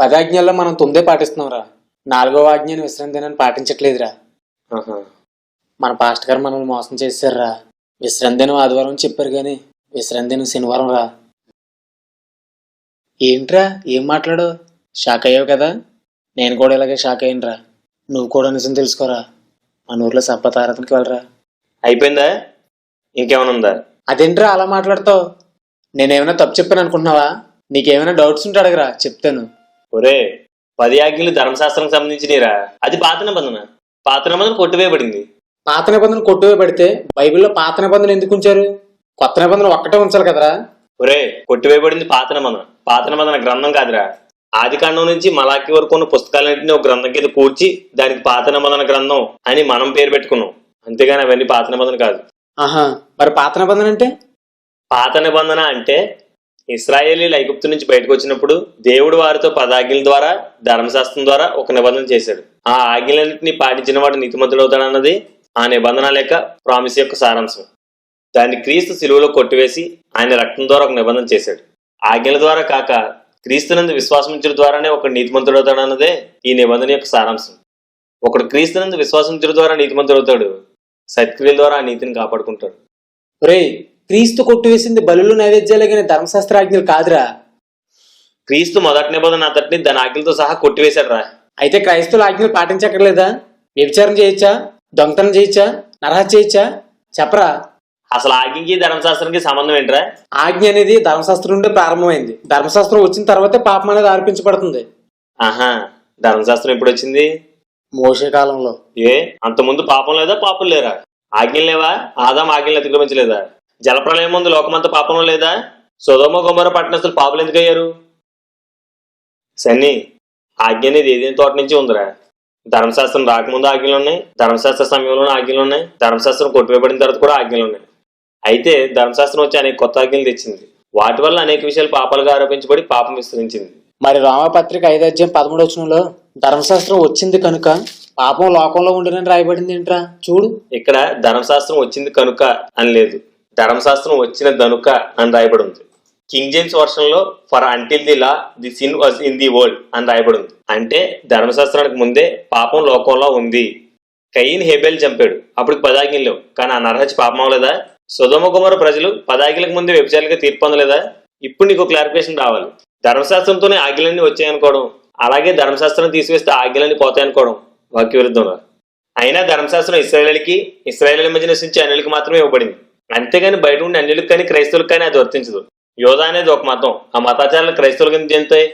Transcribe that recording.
పదాజ్ఞల్లో మనం తొమ్మిదే పాటిస్తున్నాంరా. నాలుగో ఆజ్ఞని విశ్రాంతి దినాన్ని పాటించట్లేదురా. మన పాస్ట్ గారు మనల్ని మోసం చేశారురా. విశ్రాంతి దినం ఆదివారం అని చెప్పారు కానీ విశ్రాంతి దినం శనివారం రా. ఏంట్రా? ఏం మాట్లాడు? షాక్ అయ్యావు కదా? నేను కూడా ఇలాగే షాక్ అయ్యానురా. నువ్వు కూడా నిజం తెలుసుకోరా? మన ఊర్లో సబ్బతారతనికి వెళ్ళరా. అయిపోయిందా? ఇంకేమైనా ఉందా? అదేంట్రా అలా మాట్లాడతావు? నేనేమైనా తప్పు చెప్పాను అనుకుంటున్నావా? నీకేమైనా డౌట్స్ ఉంటే అడగరా. చెప్తాను. ఒరే పది ఆజ్ఞలు ధర్మశాస్త్రం సంబంధించినరా అది పాత నిబంధన. పాత నిబంధన కొట్టివేయబడింది. పాత నిబంధన కొట్టువేయబడితే బైబిల్లో పాత నిబంధన ఎందుకు ఉంచారు? కొత్త నిబంధన ఒక్కటే ఉంచాలి కదరా. ఒరే కొట్టివేయబడింది పాత నిబంధన. పాత నిబంధన గ్రంథం కాదురా. ఆది కాండం నుంచి మలాకి వరకు ఉన్న పుస్తకాలన్నింటినీ ఒక గ్రంథం కింద కూర్చి దానికి పాత నిబంధన గ్రంథం అని మనం పేరు పెట్టుకున్నాం. అంతేగాని అవన్నీ పాత నిబంధన కాదు. ఆహా మరి పాత నిబంధన అంటే? పాత నిబంధన అంటే ఇస్రాయేలీలు ఐగుప్తు నుంచి బయటకు వచ్చినప్పుడు దేవుడు వారితో పదాజ్ఞల ద్వారా ధర్మశాస్త్రం ద్వారా ఒక నిబంధన చేశాడు. ఆ ఆజ్ఞలన్నింటినీ పాటించిన వాడు నీతిమంతుడవుతాడన్నది ఆ నిబంధన లేక ప్రామిస్ యొక్క సారాంశం. దాన్ని క్రీస్తు సిలువలో కొట్టివేసి ఆయన రక్తం ద్వారా ఒక నిబంధన చేశాడు. ఆజ్ఞల ద్వారా కాక క్రీస్తునందు విశ్వాసం ఉంచడం ద్వారానే ఒక నీతిమంతుడవుతాడన్నదే ఈ నిబంధన యొక్క సారాంశం. ఒకడు క్రీస్తునందు విశ్వాసం ఉంచడం ద్వారా నీతిమంతుడవుతాడు. సత్క్రియల ద్వారా ఆ నీతిని కాపాడుకుంటాడు. ఒరేయ్ క్రీస్తు కొట్టువేసింది బలులు నైవేద్యాలే కానీ ధర్మశాస్త్రాజ్ఞలు కాదురా. క్రీస్తు మొదటి నిబంధన అంతటిని దాని ఆజ్ఞలతో సహా కొట్టివేశాడు రా అయితే క్రైస్తవుల ఆజ్ఞలు పాటించక్కర్లేదా? వ్యభిచారం చేయొచ్చా దొంగతనం చేయొచ్చా నరహత్య చేయొచ్చా చెప్పరా? అసలు ఆజ్ఞకి ధర్మశాస్త్రానికి సంబంధం ఏంట్రా? ఆజ్ఞ అనేది ధర్మశాస్త్రం నుండి ప్రారంభమైంది. ధర్మశాస్త్రం వచ్చిన తర్వాతే పాపం అనేది ఆర్పించబడుతుంది. ఆహా ధర్మశాస్త్రం ఎప్పుడు వచ్చింది? మోసే కాలంలో. ఏ? అంతకుముందు పాపం లేదా పాపం లేరా? ఆజ్ఞలు లేవా? ఆదాం ఆజ్ఞలు అతిక్రమించలేదా? జలప్రలయం ముందు లోకమంతా పాపంలో లేదా? సుధమ గుమ్మర పట్టణస్తులు పాపలు ఎందుకు అయ్యారు? సన్ని ఆజ్ఞ అనేది ఏదేని తోట నుంచి ఉందిరా? ధర్మశాస్త్రం రాకముందు ఆజ్ఞలు ఉన్నాయి ధర్మశాస్త్ర సమయంలోనే ఆజ్ఞలు ఉన్నాయి ధర్మశాస్త్రం కొట్టివేయబడిన తర్వాత కూడా ఆజ్ఞలు ఉన్నాయి. అయితే ధర్మశాస్త్రం వచ్చి అనేక కొత్త ఆజ్ఞలు తెచ్చింది. వాటి వల్ల అనేక విషయాలు పాపాలుగా ఆరోపించబడి పాపం విస్తరించింది. మరి రామపత్రిక ఐదు అధ్యాయం పదమూడు వచనంలో ధర్మశాస్త్రం వచ్చింది కనుక పాపం లోకంలో ఉండినని రాయబడింది ఏంట్రా? చూడు. ఇక్కడ ధర్మశాస్త్రం వచ్చింది కనుక అని లేదు. ధర్మశాస్త్రం వచ్చిన దనుక అని రాయబడి ఉంది కింగ్ జేమ్స్ వర్షంలో for until the law the sin was in the world అని రాయబడి ఉంది అంటే ధర్మశాస్త్రానికి ముందే పాపం లోకంలో ఉంది. కయ్యిని హేబెల్ చంపాడు. అప్పుడు పదాజ్ఞలు లేవు. కానీ ఆ నరహత్య పాపం అవలేదా సుధమ కుమార ప్రజలు పదాజ్ఞలకు ముందే వ్యభిచారులుగా తీర్పు పొందలేదా? ఇప్పుడు నీకు క్లారిఫికేషన్ రావాలి. ధర్మశాస్త్రంతోనే ఆజ్ఞలన్నీ వచ్చాయనుకోవడం అలాగే ధర్మశాస్త్రం తీసివేస్తే ఆజ్ఞలన్నీ పోతాయనుకోవడం వాక్య విరుద్ధంగా అయినా ధర్మశాస్త్రం ఇస్రాయేలీలకి ఇస్రాయేలీల మధ్య నివసించే అన్యులకి మాత్రమే ఇవ్వబడింది. అంతేగాని బయట ఉండే అన్యులకు కానీ క్రైస్తవులకు కానీ అది వర్తించదు. యోధ అనేది ఒక మతం. ఆ మతాచారాలు క్రైస్తవుల కింద చెందుతాయి